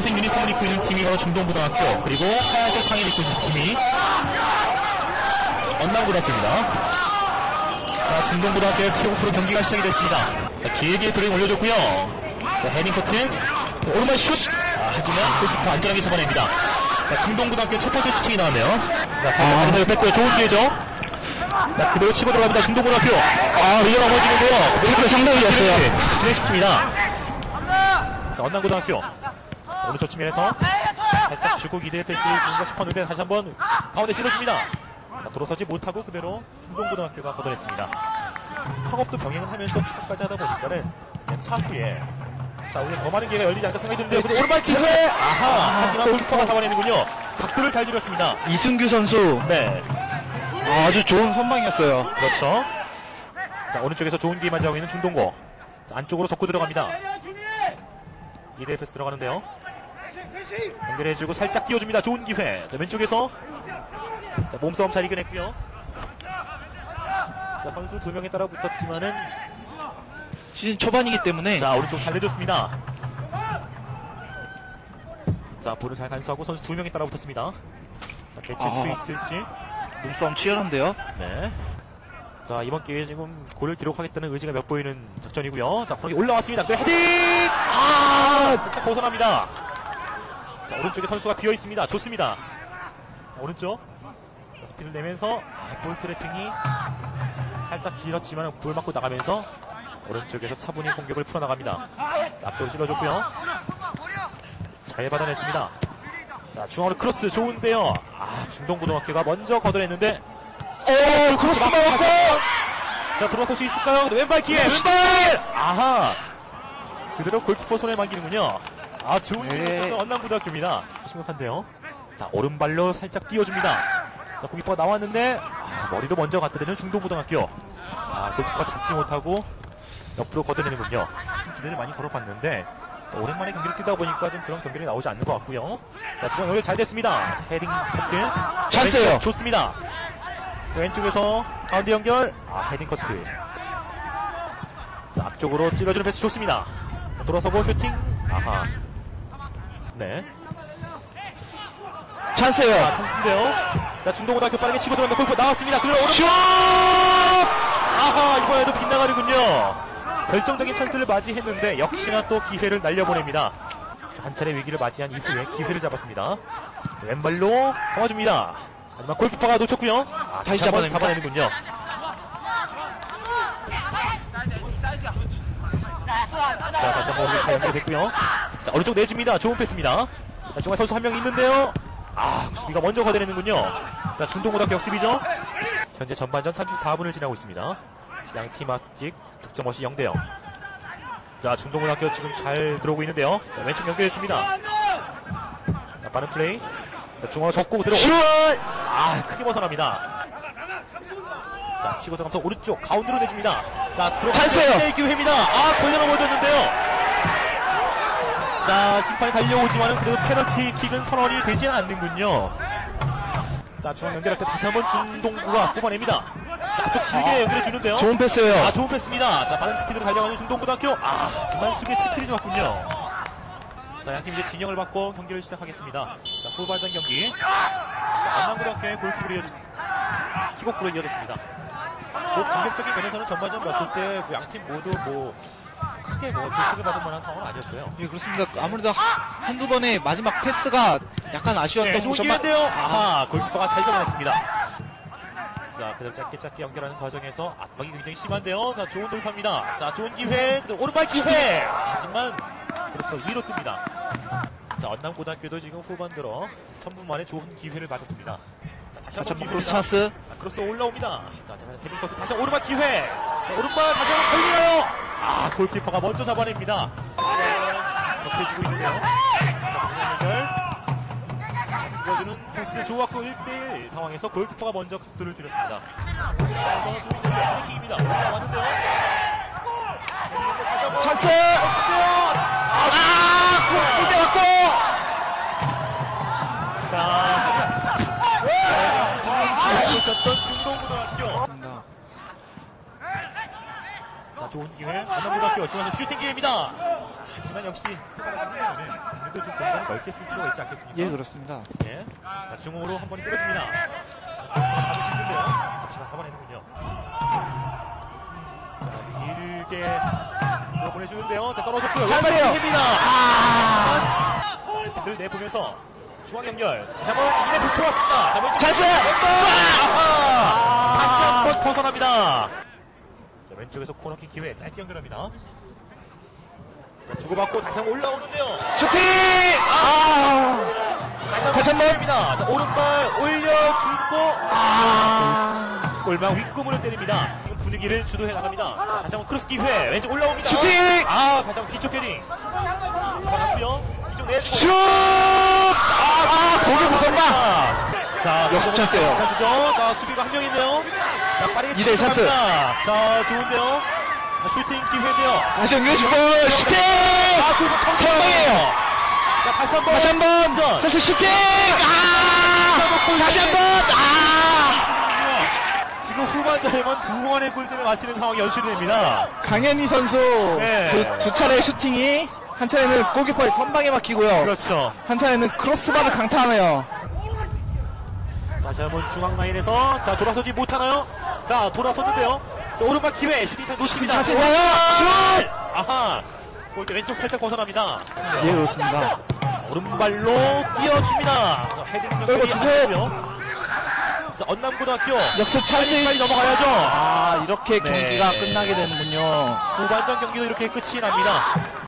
노란색 유니폼을 입고 있는 팀이 바로 중동고등학교 그리고 하얀색 상의를 입고 있는 팀이 언남고등학교입니다. 자, 중동고등학교의 킥오프로 경기가 시작이 됐습니다. 자, 길게 드링 올려줬고요. 자, 헤딩 커트 오른발 슛 아, 하지만 골키퍼 안전하게 잡아냅니다. 자, 중동고등학교 첫 번째 슈팅이 나왔네요. 자, 상대를 뺐고요. 좋은 기회죠. 자, 그대로 치고 들어갑니다. 중동고등학교. 아, 리어 넘어지는데요. 골키퍼 상당히 였어요. 네, 진행시킵니다. 자, 언남고등학교. 오른쪽 측면에서 살짝 주고 기대 패스 주는가 싶었는데 다시 한번 가운데 찔러줍니다. 자, 돌아서지 못하고 그대로 중동고등학교가 걷어냈습니다. 학업도 병행을 하면서 축구까지 하다 보니까는 차후에 자, 우리 더 많은 기회가 열리지 않을까 생각이 드는데요. 근데 오른발 기회! 아하! 하지만 골키퍼가 잡아내는군요. 각도를 잘 줄였습니다. 이승규 선수 네. 아주 좋은 선방이었어요. 그렇죠. 자, 오른쪽에서 좋은 기회 맞이하고 있는 중동고. 자, 안쪽으로 덮고 들어갑니다. 이대 패스 들어가는데요. 연결해주고 살짝 띄워줍니다. 좋은 기회. 자, 왼쪽에서. 자, 몸싸움 잘 이겨냈고요. 자, 선수 두 명에 따라 붙었지만은. 시즌 초반이기 때문에 자, 오른쪽 잘 내줬습니다. 자, 볼을 잘 간수하고 선수 두 명에 따라 붙었습니다. 자, 개칠 수 아하. 있을지. 몸싸움 치열한데요. 네. 자, 이번 기회에 지금 골을 기록하겠다는 의지가 몇 보이는 작전이고요. 자, 거기 올라왔습니다. 그 헤딩! 아! 살짝 벗어납니다. 자, 오른쪽에 선수가 비어 있습니다. 좋습니다. 자, 오른쪽. 자, 스피드를 내면서, 아, 볼 트래핑이 살짝 길었지만 볼 맞고 나가면서 오른쪽에서 차분히 공격을 풀어나갑니다. 자, 앞쪽으로 찔러줬고요. 잘 받아냈습니다. 자, 중앙으로 크로스 좋은데요. 아, 중동고등학교가 먼저 걷어냈는데, 오, 크로스 맞고! 자, 들어갈 수 있을까요? 왼발 기회! 왼발! 아하! 그대로 골키퍼 손에 맡기는군요. 아, 좋은 네. 네. 언남고등학교입니다. 심각한데요. 자, 오른발로 살짝 띄워줍니다. 자, 골키퍼가 나왔는데, 아, 머리도 먼저 갖다 대는 중동고등학교. 아, 골키퍼가 잡지 못하고, 옆으로 걷어내는군요. 기대를 많이 걸어봤는데, 자, 오랜만에 경기를 뛰다 보니까 좀 그런 경기력이 나오지 않는 것 같고요. 자, 지금 연결 잘 됐습니다. 자, 헤딩 커트. 왼쪽 좋습니다. 자, 왼쪽에서 가운데 연결. 아, 헤딩 커트. 자, 앞쪽으로 찔러주는 패스 좋습니다. 자, 돌아서고 슈팅. 아하. 네. 찬스예요. 자, 찬스인데요. 자, 중동고등학교 빠르게 치고 들어갑니다. 골프 나왔습니다. 그대로 오른쪽. 아하, 이번에도 빗나가는군요. 결정적인 찬스를 맞이했는데 역시나 또 기회를 날려보냅니다. 자, 한 차례 위기를 맞이한 이후에 기회를 잡았습니다. 자, 왼발로 감아줍니다. 하지만 골키퍼가 놓쳤고요. 아, 다시 한번 잡아냅니다. 잡아내는군요. 자, 다시 한번 연결됐고요. 자, 오른쪽 내줍니다. 좋은 패스입니다. 자, 중앙 선수 한 명 있는데요. 아, 수비가 먼저 걷어내는군요. 자, 중동고등학교 역습이죠. 현재 전반전 34분을 지나고 있습니다. 양팀 앞직 득점 없이 0대0. 자, 중동고등학교 지금 잘 들어오고 있는데요. 자, 왼쪽 연결해줍니다. 자, 빠른 플레이. 자, 중앙 접고 들어오고. 아, 크게 벗어납니다. 자, 치고 들어가면서 오른쪽 가운데로 내줍니다. 자, 들어가. 찬스예요. 기회입니다. 아, 걸려 넘어졌는데요. 자, 심판이 달려오지만은 그래도 페널티 킥은 선언이 되지 않는군요. 자, 중앙 연결할 때 다시 한번 중동구가 뽑아냅니다. 자, 앞쪽 길게 연결해 주는데요. 좋은 패스예요. 아, 좋은 패스입니다. 자, 빠른 스피드로 달려가는 중동고등학교. 아, 하지만 수비에 태클이 좋았군요. 자, 양팀 이제 진영을 바꿔 경기를 시작하겠습니다. 자, 후반전 경기. 자, 안남고등학교의 골프로 이어졌, 킥오프로 이어졌습니다. 뭐, 공격적인 면에서는 전반전 봤을 때, 뭐 양팀 모두 뭐, 크게 뭐, 조치를 받을 만한 상황은 아니었어요. 예, 그렇습니다. 아무래도 하- 한두 번의 마지막 패스가 약간 아쉬웠던 네, 좋은 기회인데요. 아하, 골키퍼가 잘 잡아냈습니다. 자, 그대로 짧게 짧게 연결하는 과정에서 압박이 굉장히 심한데요. 자, 좋은 돌파입니다. 자, 좋은 기회. 근데 오른발 기회. 하지만, 그래서 위로 뜹니다. 자, 언남고등학교도 지금 후반 들어 3분 만에 좋은 기회를 맞았습니다. 자, 다시 다시 한번 한번 크로스 기회입니다. 찬스. 자, 크로스 올라옵니다. 자, 자, 헤딩 커트 다시 오른발 기회. 자, 오른발 다시 한번 걸리나요? 아, 골키퍼가 먼저 잡아냅니다. 덮여지고 있는데요. 자, 중앙 연결. 찍어주는 패스 좋았고 1대1 상황에서 골키퍼가 먼저 각도를 줄였습니다. 자, 연결 킥입니다. 올라왔는데요. 찬스! 아! 골대 맞고! 자, 잘 쳤던 중동고등학교. 자, 좋은 기회. 안남고등학교 지금 슈팅 기회입니다. 하지만 역시 오늘도 좀 공간을 넓게 쓸 필요가 있지 않겠습니까? 예, 그렇습니다. 예. 자, 중앙으로 한 번에 때려줍니다. 잡을 수 있는데요. 역시나 잡아내는군요. 자, 길게 이거 보내주는데요. 자, 떨어졌고요. 찬스예요. 왼발입니다. 아! 스피드를 내보면서 중앙 연결. 다시 한번 이대 붙여 왔습니다. 자, 왼쪽. 찬스! 다시 한 번 벗어납니다. 자, 왼쪽에서 코너킥 기회 짧게 연결합니다. 자, 주고받고 다시 한번 올라오는데요. 슈팅! 아! 다시 한번 다시 한 번. 때립니다. 자, 오른발 올려주고 아! 골망 윗구문을 때립니다. 지금 분위기를 주도해 나갑니다. 다시 한번 크로스 기회 왼쪽 올라옵니다. 슈팅! 아 다시 한번 뒤쪽 헤딩. 잡아놨고요. 뒤쪽 내주고. 슛! 아, 고개 무선다! 자 역습 찬스예요. 찬스죠. 자 수비가 한 명 있네요. 자 빠르게 이대 치고 찬스. 갑니다. 자 좋은데요. 자, 슈팅 기회인데요. 다시 연결해주고, 슈팅! 아 그리고 성공이에요! 자 다시 한 번. 다시 한 번! 전. 찬스 슈팅! 아! 다시 한 번! 아! 지금 후반전에만 두 번의 골대를 맞히는 상황이 연출이 됩니다. 강현희 선수 네. 두, 두 차례 슈팅이 한 차례는 골키퍼의 선방에 막히고요. 그렇죠. 한 차례는 크로스바를 강타하네요. 다시 한번 중앙 라인에서 자 돌아서지 못하나요? 자 돌아섰는데요. 자, 오른발 기회 슈팅 놓칩니다. 자세 와요! 슛! 아하. 골대 왼쪽 살짝 벗어납니다. 예, 그렇습니다. 자, 오른발로 뛰어줍니다. 자, 헤딩 연결이 주고. 자 언남고등학교 역습 찬스 빨리 넘어가야죠. 아, 이렇게 네. 경기가 끝나게 되는군요. 후반전 경기도 이렇게 끝이 납니다.